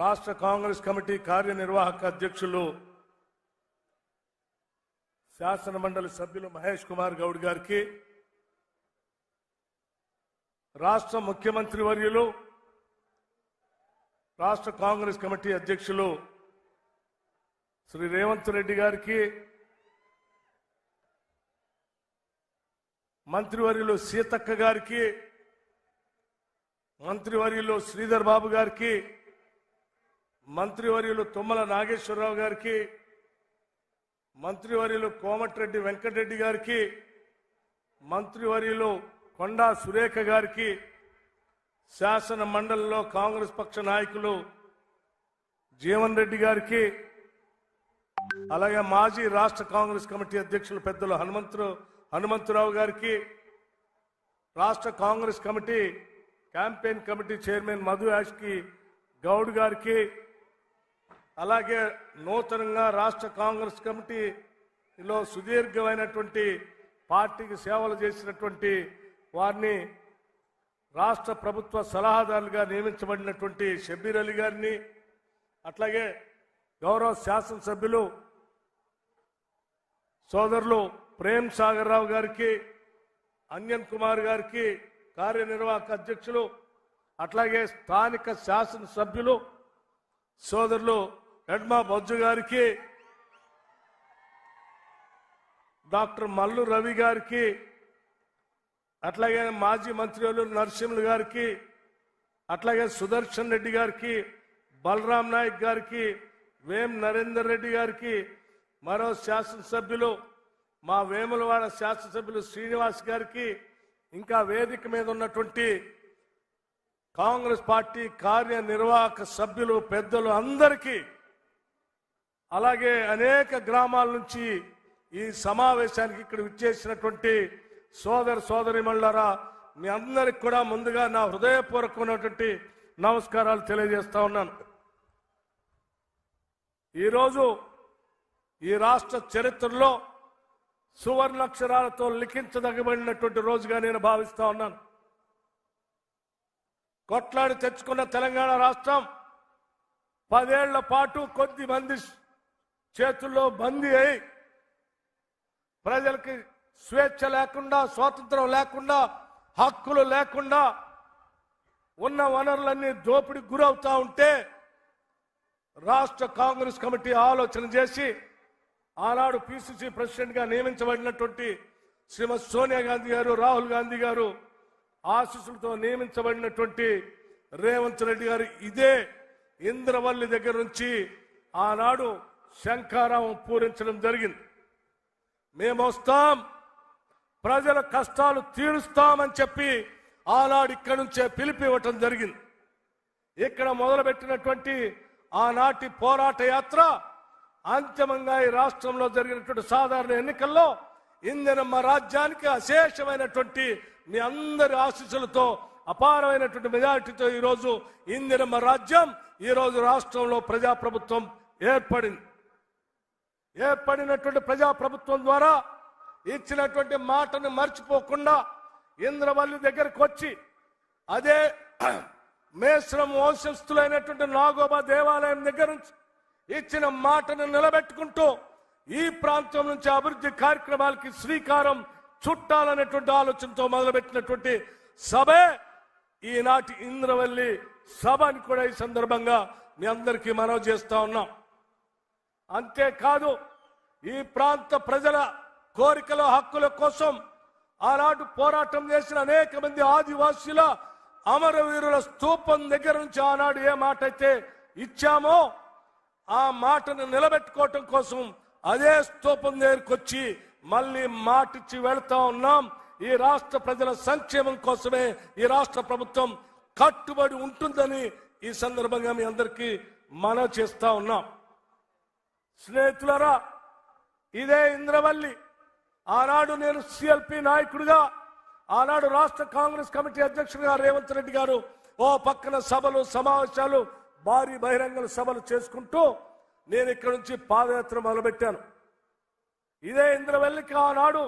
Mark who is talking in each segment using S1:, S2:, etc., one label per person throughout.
S1: రాష్ట్ర కాంగ్రెస్ కమిటీ కార్యనిర్వాహక అధ్యక్షులు శాసన మండలి సభ్యులు మహేష్ కుమార్ గౌడ్ గారికి రాష్ట్ర ముఖ్యమంత్రి వర్యులు రాష్ట్ర కాంగ్రెస్ కమిటీ అధ్యక్షులు శ్రీ రేవంత్ రెడ్డి గారికి మంత్రివర్యులు సీతక్క గారికి మంత్రివర్యులు శ్రీధర్ బాబు గారికి మంత్రివర్యులు తుమ్మల నాగేశ్వరరావు గారికి మంత్రివర్యులు కోమటిరెడ్డి వెంకటరెడ్డి గారికి మంత్రివర్యులు కొండా సురేఖ గారికి శాసన మండలిలో కాంగ్రెస్ పక్ష నాయకులు జీవన్ రెడ్డి గారికి అలాగే మాజీ రాష్ట్ర కాంగ్రెస్ కమిటీ అధ్యక్షులు పెద్దలు హనుమంతు హనుమంతరావు గారికి రాష్ట్ర Congress committee campaign committee chairman Madhu Yashki Goud గారికి అలాగే నూతనంగా రాష్ట్ర కాంగ్రెస్ కమిటీలో సుదీర్ఘమైనటువంటి పార్టీకి సేవలు చేసినటువంటి వారిని రాష్ట్ర ప్రభుత్వ సలహాదారులుగా నియమించబడినటువంటి షబీర్ అలీ గారిని అట్లాగే గౌరవ శాసనసభ్యులు సోదరులు ప్రేమ్ సాగర్ రావు గారికి అంజన్ కుమార్ గారికి కార్యనిర్వాహక అధ్యక్షులు అట్లాగే స్థానిక శాసనసభ్యులు సోదరులు ఎడ్మా బొజ్జు గారికి డాక్టర్ మల్లు రవి గారికి అట్లాగే మాజీ మంత్రులు నరసింహులు గారికి అట్లాగే సుదర్శన్ రెడ్డి గారికి బలరాం నాయక్ గారికి వేం నరేందర్ రెడ్డి గారికి మరో శాసనసభ్యులు మా వేములవాడ శాసనసభ్యులు శ్రీనివాస్ గారికి ఇంకా వేదిక మీద ఉన్నటువంటి కాంగ్రెస్ పార్టీ కార్యనిర్వాహక సభ్యులు పెద్దలు అందరికీ అలాగే అనేక గ్రామాల నుంచి ఈ సమావేశానికి ఇక్కడ విచ్చేసినటువంటి సోదర సోదరి మీ అందరికి కూడా ముందుగా నా హృదయపూర్వకమైనటువంటి నమస్కారాలు తెలియజేస్తా ఉన్నాను. ఈరోజు ఈ రాష్ట్ర చరిత్రలో సువర్ణాక్షరాలతో లిఖించదగబడినటువంటి రోజుగా నేను భావిస్తా ఉన్నాను. కొట్లాడి తెచ్చుకున్న తెలంగాణ రాష్ట్రం పదేళ్ళ పాటు కొద్ది మంది చేతుల్లో బందీ అయి ప్రజలకి స్వేచ్ఛ లేకుండా స్వాతంత్రం లేకుండా హక్కులు లేకుండా ఉన్న వనరులన్నీ దోపిడి గురవుతా ఉంటే రాష్ట్ర కాంగ్రెస్ కమిటీ ఆలోచన చేసి ఆనాడు పిసిసి ప్రెసిడెంట్గా నియమించబడినటువంటి శ్రీమతి సోనియా గాంధీ గారు రాహుల్ గాంధీ గారు ఆశీస్సులతో నియమించబడినటువంటి రేవంత్ రెడ్డి గారు ఇదే ఇంద్రవల్లి దగ్గర నుంచి ఆనాడు శంఖారావం పూరించడం జరిగింది. మేము వస్తాం ప్రజల కష్టాలు తీరుస్తామని చెప్పి ఆనాడు ఇక్కడి నుంచే పిలిపి ఇవ్వటం జరిగింది. ఇక్కడ మొదలుపెట్టినటువంటి ఆనాటి పోరాట యాత్ర అంతిమంగా ఈ రాష్ట్రంలో జరిగినటువంటి సాధారణ ఎన్నికల్లో ఇందిరమ్మ రాజ్యానికి అశేషమైనటువంటి మీ అందరి ఆశీస్సులతో అపారమైనటువంటి మెజారిటీతో ఈరోజు ఇందిరమ్మ రాజ్యం ఈరోజు రాష్ట్రంలో ప్రజాప్రభుత్వం ఏర్పడింది. ఏర్పడినటువంటి ప్రజాప్రభుత్వం ద్వారా ఇచ్చినటువంటి మాటను మర్చిపోకుండా ఇంద్రవల్లి దగ్గరకు వచ్చి అదే మేశ్రం వంశస్థులైనటువంటి నాగోబా దేవాలయం దగ్గర నుంచి ఇచ్చిన మాటను నిలబెట్టుకుంటూ ఈ ప్రాంతం నుంచి అభివృద్ధి కార్యక్రమాలకి శ్రీకారం చుట్టాలనేటువంటి ఆలోచనతో మొదలుపెట్టినటువంటి సభే ఈనాటి ఇంద్రవల్లి సభ అని కూడా ఈ సందర్భంగా మీ అందరికీ మనవి చేస్తా ఉన్నాం. అంతేకాదు ఈ ప్రాంత ప్రజల కోరికల హక్కుల కోసం ఆనాడు పోరాటం చేసిన అనేక మంది ఆదివాసీల అమరవీరుల స్తూపం దగ్గర నుంచి ఆనాడు ఏ మాట అయితే ఇచ్చామో ఆ మాటను నిలబెట్టుకోవటం కోసం అదే స్తూపం దగ్గరికి వచ్చి మళ్ళీ మాటిచ్చి వెళ్తా ఉన్నాం. ఈ రాష్ట్ర ప్రజల సంక్షేమం కోసమే ఈ రాష్ట్ర ప్రభుత్వం కట్టుబడి ఉంటుందని ఈ సందర్భంగా మీ అందరికీ మనవి చేస్తా ఉన్నాం. స్నేహితులరా ఇదే ఇంద్రవల్లి. ఆనాడు నేను సిఎల్పి నాయకుడిగా ఆనాడు రాష్ట్ర కాంగ్రెస్ కమిటీ అధ్యక్షుడిగా రేవంత్ రెడ్డి గారు ఓ పక్కన సభలు సమావేశాలు భారీ బహిరంగ సభలు చేసుకుంటూ నేను ఇక్కడ నుంచి పాదయాత్ర మొదలుపెట్టాను. ఇదే ఇంద్రవెల్లికి ఆనాడు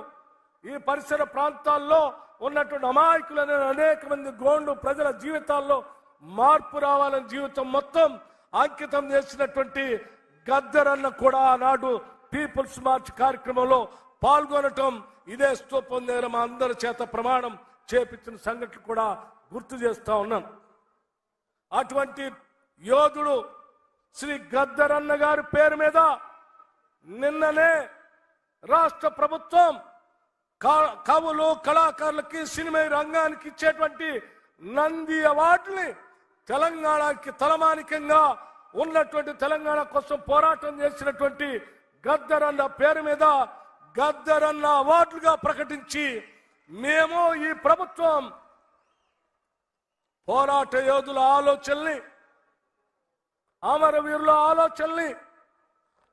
S1: ఈ పరిసర ప్రాంతాల్లో ఉన్నటువంటి అమాయకులనే అనేక మంది గోండు ప్రజల జీవితాల్లో మార్పు రావాలని జీవితం మొత్తం అంకితం చేసినటువంటి గద్దరన్న కూడా ఆనాడు పీపుల్స్ మార్చ్ కార్యక్రమంలో పాల్గొనటం ఇదే స్తూపం దగ్గర మా అందరి చేత ప్రమాణం చేపించిన సంఘటన కూడా గుర్తు చేస్తా ఉన్నాను. అటువంటి యోధుడు శ్రీ గద్దరన్న గారి పేరు మీద నిన్ననే రాష్ట్ర ప్రభుత్వం కవులు కళాకారులకి సినిమా రంగానికి ఇచ్చేటువంటి నంది అవార్డుని తెలంగాణకి తలమానికంగా ఉన్నటువంటి తెలంగాణ కోసం పోరాటం చేసినటువంటి గద్దరన్న పేరు మీద గద్దరన్న అవార్డులుగా ప్రకటించి మేము ఈ ప్రభుత్వం పోరాట యోధుల ఆలోచనల్ని అమరవీరుల ఆలోచనని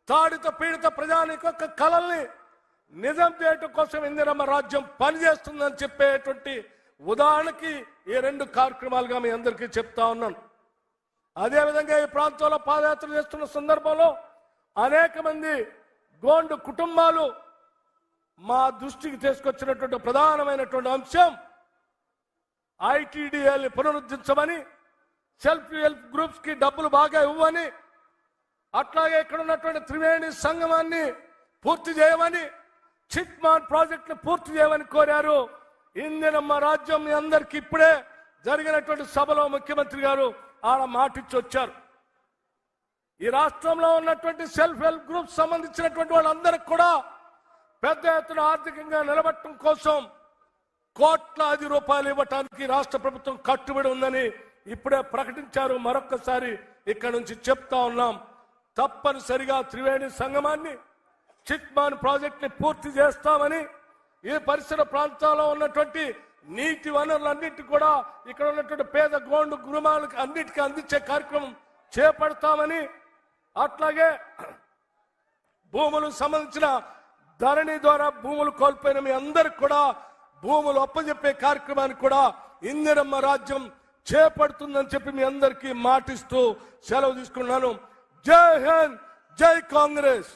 S1: తాడిత పీడిత ప్రజానికొక్క కళల్ని నిజం చేయటం కోసం ఇందిరమ్మ రాజ్యం పనిచేస్తుందని చెప్పేటువంటి ఉదాహరణకి ఈ రెండు కార్యక్రమాలుగా మీ అందరికీ చెప్తా ఉన్నాను. అదేవిధంగా ఈ ప్రాంతంలో పాదయాత్ర చేస్తున్న సందర్భంలో అనేక మంది గోండు కుటుంబాలు మా దృష్టికి తీసుకొచ్చినటువంటి ప్రధానమైనటువంటి అంశం ఐటీడీఎల్ని పునరుద్ధరించమని సెల్ఫ్ హెల్ప్ గ్రూప్స్కి డబ్బులు బాగా ఇవ్వని అట్లాగే ఇక్కడ ఉన్నటువంటి త్రివేణి సంగమాన్ని పూర్తి చేయమని చిట్మాన్ ప్రాజెక్ట్ పూర్తి చేయమని కోరారు. ఇందినమ్మ రాజ్యం మీ అందరికి ఇప్పుడే జరిగినటువంటి సభలో ముఖ్యమంత్రి గారు ఆడ మాటిచ్చి వచ్చారు ఈ రాష్ట్రంలో ఉన్నటువంటి సెల్ఫ్ హెల్ప్ గ్రూప్ సంబంధించినటువంటి వాళ్ళందరికి కూడా పెద్ద ఎత్తున ఆర్థికంగా నిలబట్టడం కోసం కోట్లాది రూపాయలు ఇవ్వటానికి రాష్ట్ర ప్రభుత్వం కట్టుబడి ఉందని ఇప్పుడే ప్రకటించారు. మరొక్కసారి ఇక్కడ నుంచి చెప్తా ఉన్నాం. తప్పనిసరిగా త్రివేణి సంగమాన్ని చిట్మాన్ ప్రాజెక్ట్ని పూర్తి చేస్తామని ఈ పరిసర ప్రాంతాల్లో ఉన్నటువంటి నీటి వనరులన్నిటి కూడా ఇక్కడ ఉన్నటువంటి పేద గోండు గృహాలకు అన్నిటికీ అందించే కార్యక్రమం చేపడతామని అట్లాగే భూములకు సంబంధించిన ధరణి ద్వారా భూములు కోల్పోయిన మీ అందరికి కూడా భూములు అప్పజెప్పే కార్యక్రమాన్ని కూడా ఇందిరమ్మ రాజ్యం చేపడుతుందని చెప్పి మీ అందరికీ మాటిస్తూ సెలవు తీసుకున్నాను జై హింద్ జై కాంగ్రెస్!